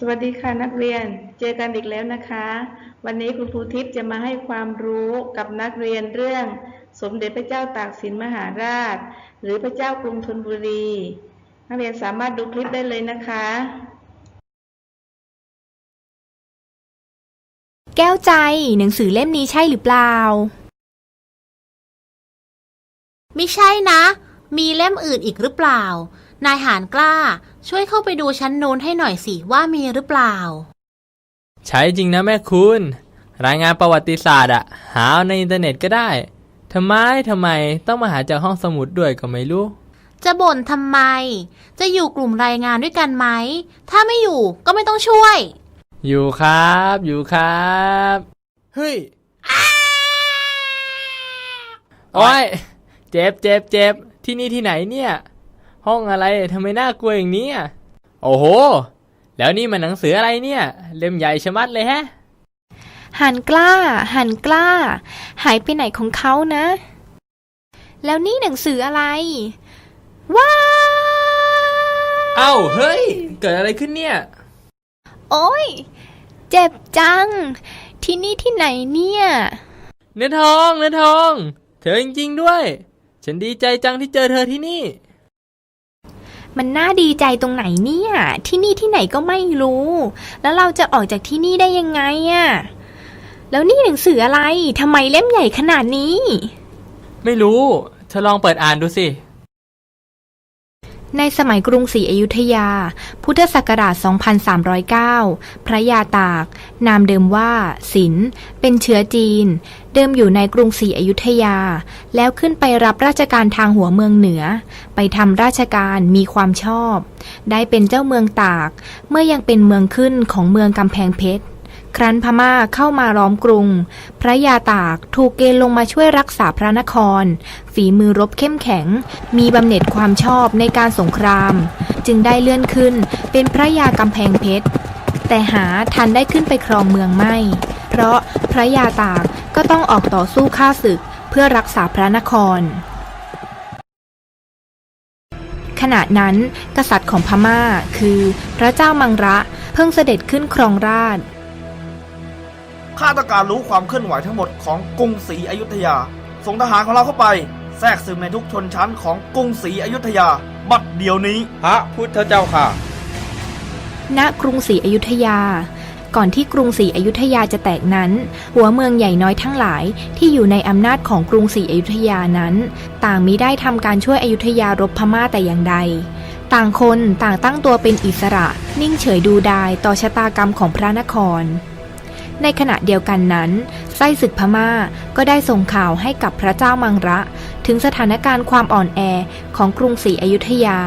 สวัสดีค่ะนักเรียน เจอกันอีกแล้วนะคะ วันนี้คุณครูทิพย์จะมาให้ความรู้กับนักเรียนเรื่อง สมเด็จพระเจ้าตากสินมหาราช หรือพระเจ้ากรุงธนบุรี นักเรียนสามารถดูคลิปได้เลยนะคะ แก้วใจหนังสือเล่มนี้ใช่หรือเปล่า ไม่ใช่นะ มีเล่มอื่นอีกหรือเปล่า นายหานกล้า ช่วยเข้าไปดูชั้นโน้นให้หน่อยสิว่ามีหรือเปล่า ใช้จริงนะแม่คุณ รายงานประวัติศาสตร์อะหาเอาในอินเทอร์เน็ตก็ได้ทำไมทำไมต้องมาหาจากห้องสมุดด้วยก็ไม่รู้ จะบ่นทำไม จะอยู่กลุ่มรายงานด้วยกันไหม ถ้าไม่อยู่ก็ไม่ต้องช่วย อยู่ครับ อยู่ครับเฮ้ยโอ้ยเจ็บเจ็บเจ็บที่นี่ที่ไหนเนี่ย ห้องอะไรทำไมน่ากลัวอย่างนี้อะโอ้โห แล้วนี่มันหนังสืออะไรเนี่ย เล่มใหญ่ชะมัดเลยแฮะ หันกล้า หันกล้า หายไปไหนของเขานะ แล้วนี่หนังสืออะไร ว้าวเอ้าเฮ้ย เกิดอะไรขึ้นเนี่ย โอ้ย เจ็บจัง ที่นี่ที่ไหนเนี่ย เนื้อทอง เนื้อทอง เธอจริงๆด้วย ฉันดีใจจังที่เจอเธอที่นี่ มันน่าดีใจตรงไหนเนี่ย ที่นี่ที่ไหนก็ไม่รู้ แล้วเราจะออกจากที่นี่ได้ยังไงอะแล้วนี่หนังสืออะไรทำไมเล่มใหญ่ขนาดนี้ ไม่รู้เธอลองเปิดอ่านดูสิ ในสมัยกรุงศรีอยุธยา พุทธศักราช 2309 พระยาตาก นามเดิมว่าสินเป็นเชื้อจีน เดิมอยู่ในกรุงศรีอยุธยา แล้วขึ้นไปรับราชการทางหัวเมืองเหนือ ไปทำราชการมีความชอบ ได้เป็นเจ้าเมืองตาก เมื่อยังเป็นเมืองขึ้นของเมืองกำแพงเพชร ครั้นพม่าเข้ามาล้อมกรุง พระยาตากถูกเกณฑ์ลงมาช่วยรักษาพระนคร ฝีมือรบเข้มแข็ง มีบำเหน็จความชอบในการสงคราม จึงได้เลื่อนขึ้นเป็นพระยากำแพงเพชร แต่หาทันได้ขึ้นไปครองเมืองไม่ เพราะพระยาตากก็ต้องออกต่อสู้ฆ่าศึกเพื่อรักษาพระนครขณะนั้นกษัตริย์ของพม่าคือพระเจ้ามังระเพิ่งเสด็จขึ้นครองราช ข้าต้องการรู้ความเคลื่อนไหวทั้งหมดของกรุงศรีอยุธยา ส่งทหารของเราเข้าไป แทรกซึมในทุกชนชั้นของกรุงศรีอยุธยา บัดเดี๋ยวนี้ พระพุทธเจ้าค่ะ ณ กรุงศรีอยุธยา ก่อนที่กรุงศรีอยุธยาจะแตกนั้น หัวเมืองใหญ่น้อยทั้งหลายที่อยู่ในอำนาจของกรุงศรีอยุธยานั้น ต่างมิได้ทำการช่วยอยุธยารบพม่าแต่อย่างใดต่างคนต่างตั้งตัวเป็นอิสระ นิ่งเฉยดูดายต่อชะตากรรมของพระนคร ในขณะเดียวกันนั้น ไส้ศึกพม่าก็ได้ส่งข่าวให้กับพระเจ้ามังระ ถึงสถานการณ์ความอ่อนแอของกรุงศรีอยุธยา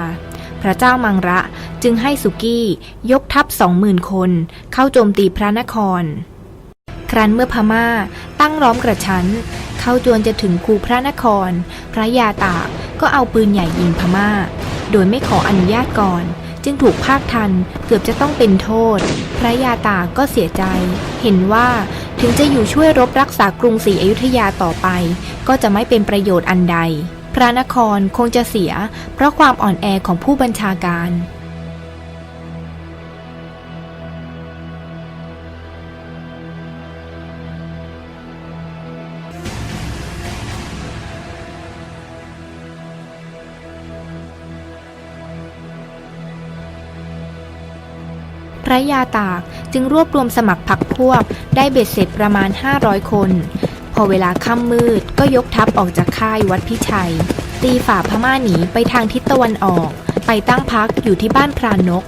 พระเจ้ามังระจึงให้สุกี้ยกทัพสองหมื่นคนเข้าโจมตีพระนคร ครั้นเมื่อพม่าตั้งล้อมกระชั้น เข้าจวนจะถึงคูพระนคร พระยาตากก็เอาปืนใหญ่ยิงพม่า โดยไม่ขออนุญาตก่อน จึงถูกภาคทันเกือบจะต้องเป็นโทษ พระยาตาก็เสียใจ เห็นว่าถึงจะอยู่ช่วยรบรักษากรุงศรีอยุธยาต่อไป ก็จะไม่เป็นประโยชน์อันใด พระนครคงจะเสีย เพราะความอ่อนแอของผู้บัญชาการ ระยาตากจึงรวบรวมสมัครพรรคพวกได้เบ็ดเสร็จประมาณ 500 คน พอเวลาค่ำมืดก็ยกทัพออกจากค่ายวัดพิชัย ตีฝ่าพม่าหนีไปทางทิศตะวันออก ไปตั้งพักอยู่ที่บ้านพรานก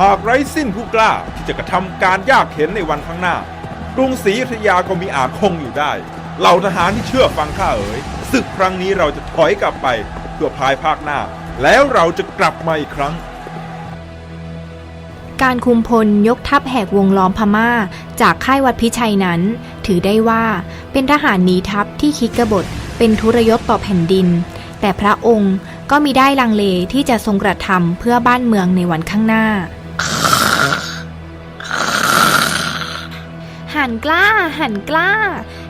หากไร้สิ้นผู้กล้าที่จะกระทำการยากเข็นในวันข้างหน้ากรุงศรีอยุธยาก็มีอาจคงอยู่ได้ เหล่าทหารที่เชื่อฟังข้าเอ๋ยศึกครั้งนี้เราจะถอยกลับไปเพื่อภายภาคหน้า แล้วเราจะกลับมาอีกครั้ง การคุมพลยกทัพแหกวงล้อมพม่า จากค่ายวัดพิชัยนั้น ถือได้ว่าเป็นทหารหนีทัพที่คิดกบฏเป็นทุรยศต่อแผ่นดิน แต่พระองค์ก็มีได้ลังเลที่จะทรงกระทำเพื่อบ้านเมืองในวันข้างหน้าหันกล้าหันกล้า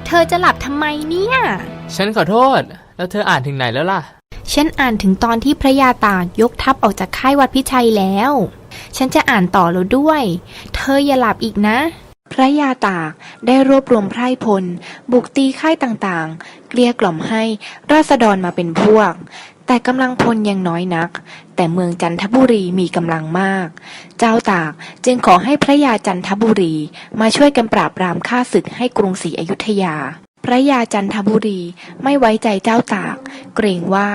เธอจะหลับทำไมเนี่ย ฉันขอโทษ แล้วเธออ่านถึงไหนแล้วล่ะ ฉันอ่านถึงตอนที่พระยาตากยกทัพออกจากค่ายวัดพิชัยแล้ว ฉันจะอ่านต่อแล้วด้วย เธออย่าหลับอีกนะ พระยาตากได้รวบรวมไพร่พล บุกตีค่ายต่างๆ เกลี้ยกล่อมให้ราษฎรมาเป็นพวก แต่กำลังพลยังน้อยนัก แต่เมืองจันทบุรีมีกำลังมาก เจ้าตากจึงขอให้พระยาจันทบุรีมาช่วยกันปราบปรามข้าศึกให้กรุงศรีอยุธยาพระยาจันทบุรีไม่ไว้ใจเจ้าตาก เกรงว่า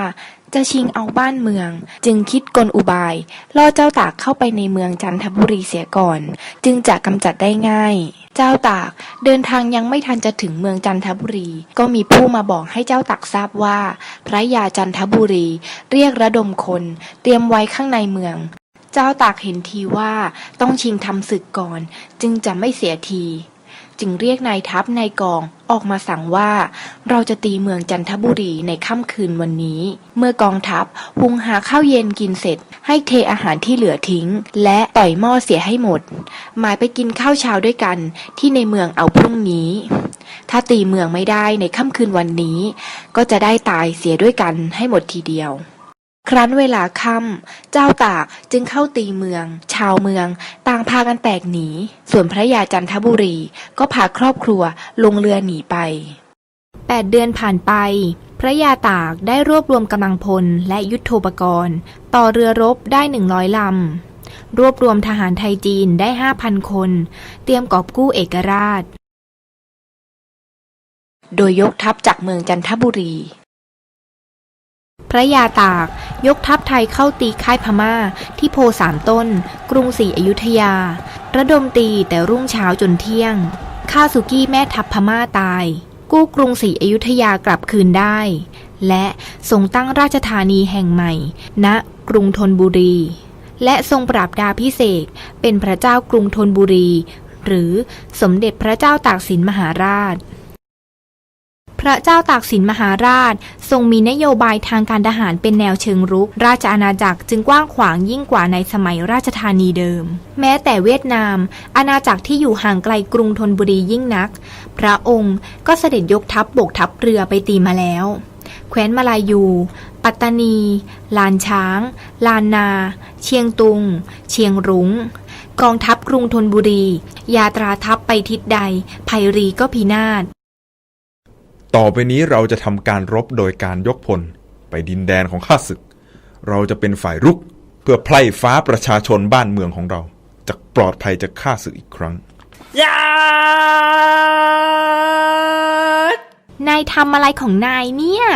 จะชิงเอาบ้านเมือง จึงคิดกลอุบาย ล่อเจ้าตากเข้าไปในเมืองจันทบุรีเสียก่อน จึงจะกำจัดได้ง่าย เจ้าตากเดินทางยังไม่ทันจะถึงเมืองจันทบุรี ก็มีผู้มาบอกให้เจ้าตากทราบว่า พระยาจันทบุรี เรียกระดมคน เตรียมไว้ข้างในเมือง เจ้าตากเห็นทีว่าต้องชิงทำศึกก่อน จึงจะไม่เสียที จึงเรียกนายทัพนายกองออกมาสั่งว่า เราจะตีเมืองจันทบุรีในค่ำคืนวันนี้ เมื่อกองทัพหุงหาข้าวเย็นกินเสร็จ ให้เทอาหารที่เหลือทิ้ง และต่อยหม้อเสียให้หมด หมายไปกินข้าวเช้าด้วยกันที่ในเมืองเอาพรุ่งนี้ ถ้าตีเมืองไม่ได้ในค่ำคืนวันนี้ ก็จะได้ตายเสียด้วยกันให้หมดทีเดียว ครั้นเวลาค่ำเจ้าตากจึงเข้าตีเมือง ชาวเมือง ต่างพากันแตกหนี ส่วนพระยาจันทบุรีก็พาครอบครัวลงเรือหนีไปแปดเดือนผ่านไป พระยาตากได้รวบรวมกำลังพลและยุทโธปกรณ์ ต่อเรือรบได้หนึ่งร้อยลำ รวบรวมทหารไทยจีนได้ห้าพันคน เตรียมกอบกู้เอกราช โดยยกทัพจากเมืองจันทบุรี พระยาตาก ยกทัพไทยเข้าตีค่ายพม่า ที่โพสามต้น กรุงศรีอยุธยา ระดมตีแต่รุ่งเช้าจนเที่ยงข้าสุกี้แม่ทัพพม่าตาย กู้กรุงศรีอยุธยากลับคืนได้ และทรงตั้งราชธานีแห่งใหม่ณกรุงธนบุรี และทรงปราบดาพิเศษเป็นพระเจ้ากรุงธนบุรี หรือสมเด็จพระเจ้าตากสินมหาราช พระเจ้าตากสินมหาราช ทรงมีนโยบายทางการทหารเป็นแนวเชิงรุก ราชอาณาจักรจึงกว้างขวางยิ่งกว่าในสมัยราชธานีเดิม แม้แต่เวียดนาม อาณาจักรที่อยู่ห่างไกลกรุงธนบุรียิ่งนัก พระองค์ก็เสด็จยกทัพบบกทัพเรือไปตีมาแล้ว แคว้นมาลายู ปัตตานี ลานช้าง ลานนา เชียงตุง เชียงรุง้งกองทัพกรุงธนบุรี ยาตราทัพไปทิศใด ภัยรีก็พินาศ ต่อไปนี้เราจะทำการรบโดยการยกพลไปดินแดนของข้าศึก เราจะเป็นฝ่ายรุกเพื่อไพร่ฟ้าประชาชนบ้านเมืองของเราจะปลอดภัยจากข้าศึกอีกครั้งยานายทำอะไรของนายเนี่ย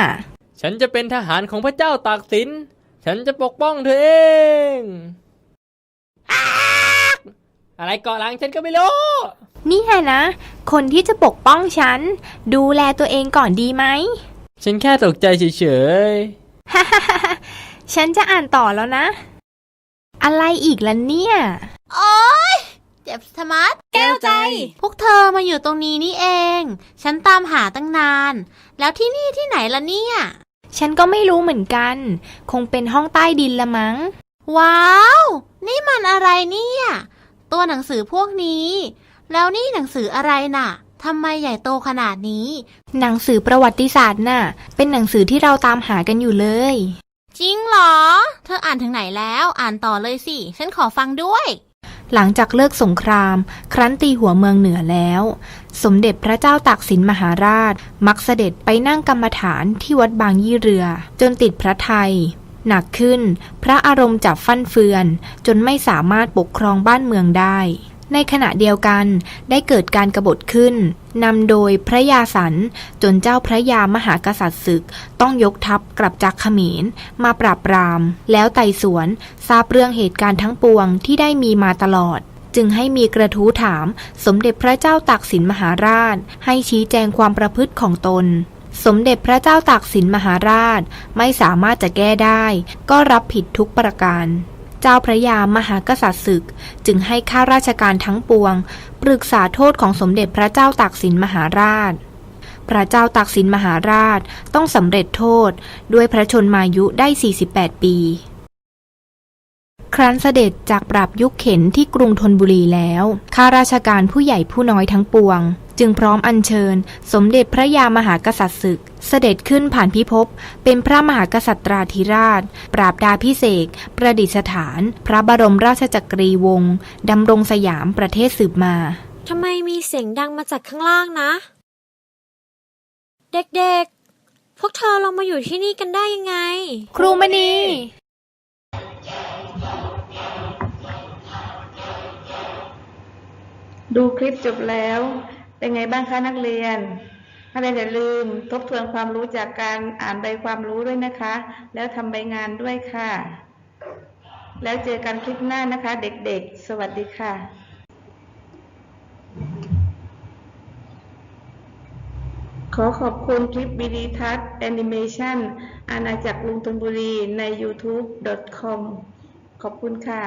ฉันจะเป็นทหารของพระเจ้าตากสิน ฉันจะปกป้องเธอเอง อ้ากอะไรเกาะหลังฉันก็ไม่รู้ นี่แหละนะ คนที่จะปกป้องฉัน ดูแลตัวเองก่อนดีไหม ฉันแค่ตกใจเฉยฉันจะอ่านต่อแล้วนะ อะไรอีกล่ะเนี่ย โอ๊ย เจ็บสมัดแก้วใจ พวกเธอมาอยู่ตรงนี้นี่เอง ฉันตามหาตั้งนาน แล้วที่นี่ที่ไหนล่ะเนี่ย ฉันก็ไม่รู้เหมือนกัน คงเป็นห้องใต้ดินละมั้ง ว้าว นี่มันอะไรเนี่ย ตัวหนังสือพวกนี้ แล้วนี่หนังสืออะไรน่ะทำไมใหญ่โตขนาดนี้ หนังสือประวัติศาสตร์น่ะ เป็นหนังสือที่เราตามหากันอยู่เลย จริงเหรอ เธออ่านถึงไหนแล้ว อ่านต่อเลยสิ ฉันขอฟังด้วย หลังจากเลิกสงคราม ครั้นตีหัวเมืองเหนือแล้ว สมเด็จพระเจ้าตากสินมหาราช มักเสด็จไปนั่งกรรมฐานที่วัดบางยี่เรือ จนติดพระไทย หนักขึ้น พระอารมณ์จับฟั่นเฟือน จนไม่สามารถปกครองบ้านเมืองได้ ในขณะเดียวกันได้เกิดการกรบฏขึ้นนำโดยพระยาสันจนเจ้าพระยามหากษัตริย์ศึก ต้องยกทัพกลับจากเขมร มาปราบปราม แล้วไต่สวนทราบเรื่องเหตุการณ์ทั้งปวงที่ได้มีมาตลอด จึงให้มีกระทู้ถามสมเด็จพระเจ้าตากสินมหาราช ให้ชี้แจงความประพฤติของตน สมเด็จพระเจ้าตากสินมหาราชไม่สามารถจะแก้ได้ ก็รับผิดทุกประการ เจ้าพระยามหากษัตริย์ศึกจึงให้ข้าราชการทั้งปวง ปรึกษาโทษของสมเด็จพระเจ้าตากสินมหาราช พระเจ้าตากสินมหาราชต้องสำเร็จโทษด้วยพระชนมายุได้ 48 ปี ครั้นเสด็จจากปราบยุคเข็นที่กรุงธนบุรีแล้วข้าราชการผู้ใหญ่ผู้น้อยทั้งปวง จึงพร้อมอัญเชิญ สมเด็จพระยามหากษัตริย์ศึก เสด็จขึ้นผ่านพิภพเป็นพระมหากษัตราธิราช ปราบดาพิเศษกประดิษฐาน พระบรมราชจักรีวงศ์ดำรงสยามประเทศสืบมาทำไมมีเสียงดังมาจากข้างล่างนะ เด็กๆ พวกเธอลงมาอยู่ที่นี่กันได้ยังไง ครูมณี ดูคลิปจบแล้ว เป็นไงบ้างคะนักเรียนนักเรียนอย่าลืมทบทวนความรู้จากการอ่านใบความรู้ด้วยนะคะ แล้วทำใบงานด้วยค่ะ แล้วเจอกันคลิปหน้านะคะ เด็กๆ สวัสดีค่ะขอขอบคุณคลิปวิดีทัศน์แอนิเมชันอาณาจักรลุงธนบุรีใน youtube.com ขอบคุณค่ะ